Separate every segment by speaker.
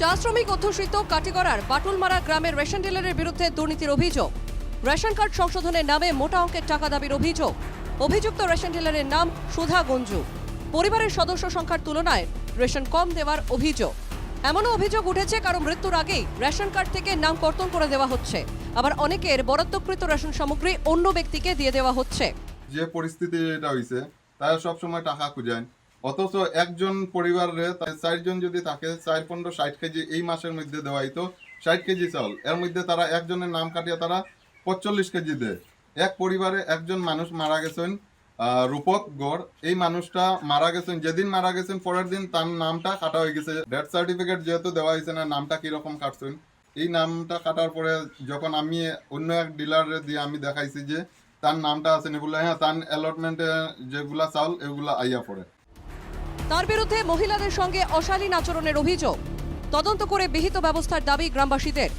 Speaker 1: চা শ্রমিক অধ্যুষিত কাটিগড়ার বাটুলমারা গ্রামের রেশন ডিলারের বিরুদ্ধে দুর্নীতির অভিযোগ। রেশন কার্ড সংশোধনের নামে মোটা অঙ্কের টাকা দাবির অভিযোগ। অভিযুক্ত রেশন ডিলারের নাম সুধা গঞ্জু। পরিবারের সদস্য সংখ্যার তুলনায় রেশন কম দেওয়ার অভিযোগ। এমনও অভিযোগ উঠেছে কারণ মৃত্যুর আগেই রেশন কার্ড থেকে নাম কর্তন করে দেওয়া হচ্ছে। আবার অনেকের বরাদ্দকৃত রেশন সামগ্রী অন্য ব্যক্তিকে দিয়ে দেওয়া হচ্ছে।
Speaker 2: যে পরিস্থিতি এটা হয়েছে তারা সবসময় টাকা খুঁজেন অথচ একজন পরিবারে চারজন যদি তাকে চার, পনেরো, ষাট কেজি এই মাসের মধ্যে দেওয়া হইতো ষাট কেজি চাউল এর মধ্যে তারা একজনের নাম কাটিয়ে তারা পঁচল্লিশ কেজি দেয়। এক পরিবারে একজন মানুষ মারা গেছেন রূপক গড়। এই মানুষটা মারা গেছেন, যেদিন মারা গেছেন, পরের দিন তার নামটা কাটা হয়ে গেছে। ডেথ সার্টিফিকেট যেহেতু দেওয়া হয়েছে না, নামটা কীরকম কাটছেন? এই নামটা কাটার পরে যখন আমি অন্য এক ডিলারে দিয়ে আমি দেখাইছি যে তার নামটা আছে বলে হ্যাঁ তার অ্যালটমেন্টে যেগুলা চাউল এগুলা আইয়া পড়ে।
Speaker 1: তার বিরুদ্ধে মহিলাদের সঙ্গে অশালীন আচরণের অভিযোগ। তদন্ত করে বিহিত ব্যবস্থার দাবি গ্রামবাসীদের।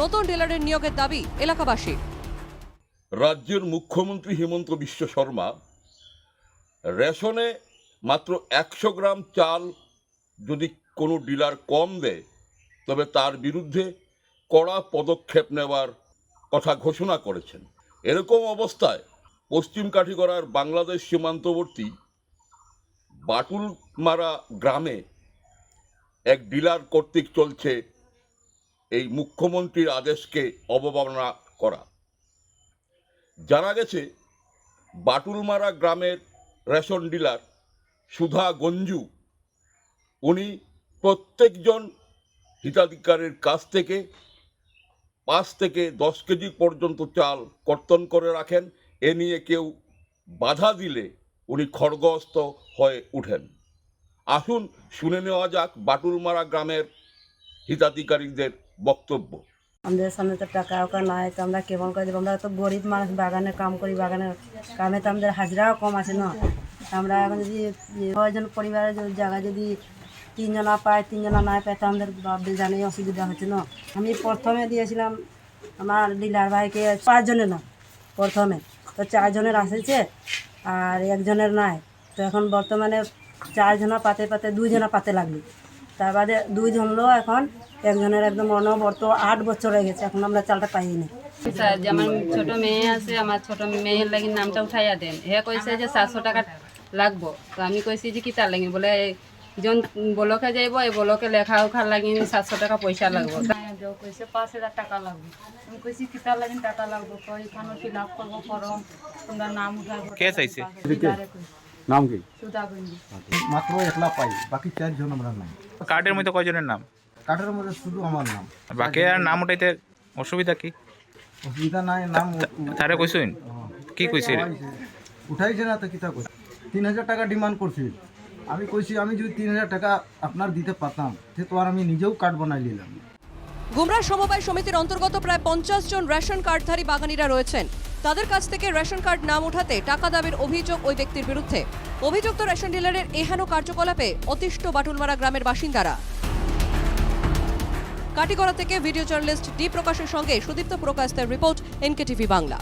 Speaker 1: নতুন ডিলারের নিয়োগের দাবি এলাকাবাসীর।
Speaker 3: রাজ্যের মুখ্যমন্ত্রী হেমন্ত বিশ্ব শর্মা রেশনে মাত্র একশো গ্রাম চাল যদি কোনো ডিলার কম দেয়, তবে তার বিরুদ্ধে কড়া পদক্ষেপ নেওয়ার কথা ঘোষণা করেছেন। এরকম অবস্থায় পশ্চিম কাঠিগড়ার বাংলাদেশ সীমান্তবর্তী বাটুলমারা গ্রামে এক ডিলার কর্তৃক চলছে এই মুখ্যমন্ত্রীর আদেশকে অবমাননা করা। জানা গেছে, বাটুলমারা গ্রামের রেশন ডিলার সুধা গঞ্জু, উনি প্রত্যেকজন হিতাধিকারীর কাছ থেকে পাঁচ থেকে দশ কেজি পর্যন্ত চাল কর্তন করে রাখেন। এ নিয়ে কেউ বাধা দিলে উনি খড়গস্ত হয়ে উঠেন। আসুন শুনে নেওয়া যাক বাটুলমারা গ্রামের হিতাধিকারীদের বক্তব্য।
Speaker 4: আমাদের সামনে তো টাকা ওকা নাই, তো আমরা কেমন করে দেবো। আমরা তো গরিব মানুষ, বাগানে কাম করি বাগানের কামে তো আমাদের হাজিরাও কম আছে না। আমরা এখন যদি ছয়জন পরিবারের জায়গা যদি তিনজনা পায়, তিনজনা না পায়, তো আমাদের বাপদের অসুবিধা হচ্ছে না। আমি প্রথমে দিয়েছিলাম আমার ডিলার ভাইকে পাঁচজনের না প্রথমে। তো চারজনের আসেছে আর একজনের নাই। তো এখন বর্তমানে চারজনা পাতে পাতে দুইজনা পাতে লাগলি তার বাদে দুইজনলো এখন একজনের একদম অনবর্ত আট বছর হয়ে গেছে এখন আমরা চালটা পাইনি।
Speaker 5: স্যার যে আমার ছোট মেয়ে আছে আমার ছোট মেয়ের লাগি নামটা উঠাইয়া দেন। হে কইছে যে সাতশো টাকা লাগবো। তো আমি কইছি যে কি তার লাগি? বলে জন বলকে যাইব এই বলকে লেখা উখার লাগি সাতশো টাকা পয়সা লাগবো।
Speaker 6: কইছে পাঁচ হাজার টাকা লাগবে। আমি কইছি কি তার লাগি টাকা লাগবো? কই এখানে ফিল আপ করব ফর্ম তোমরা নাম উঠাবো
Speaker 7: কে চাইছে?
Speaker 8: নাম কি? মাত্র একলা পাই বাকি চারজন আমরা নাই।
Speaker 7: কার্ডের মধ্যে কয়জনের নাম?
Speaker 8: কাঠের মধ্যে শুধু আমার নাম।
Speaker 7: বাকি আর নাম উঠাইতে অসুবিধা কি?
Speaker 8: অসুবিধা নাই নাম
Speaker 7: তারে কইছইন কি কইছে
Speaker 8: উঠাইছে না তো কিতা কইছে তিন হাজার টাকা ডিমান্ড করছি। আমি কইছি আমি যদি তিন হাজার টাকা আপনার দিতে পারতাম সে তো আর আমি নিজেও কার্ড বানাই নিলাম।
Speaker 1: গুমরা সমবায় সমিতির অন্তর্গত প্রায় পঞ্চাশ জন রেশন কার্ডধারী বাগানিরা রয়েছেন। তাদের কাছ থেকে রেশন কার্ড নাম ওঠাতে টাকা দাবির অভিযোগ ওই ব্যক্তির বিরুদ্ধে। অভিযুক্ত রেশন ডিলারের এহেন কার্যকলাপে অতিষ্ঠ বাটুলমারা গ্রামের বাসিন্দারা। কাটিগড়া থেকে ভিডিও জার্নালিস্ট ডি প্রকাশের সঙ্গে সুদীপ্ত প্রকাশের রিপোর্ট এনকেটিভি বাংলা।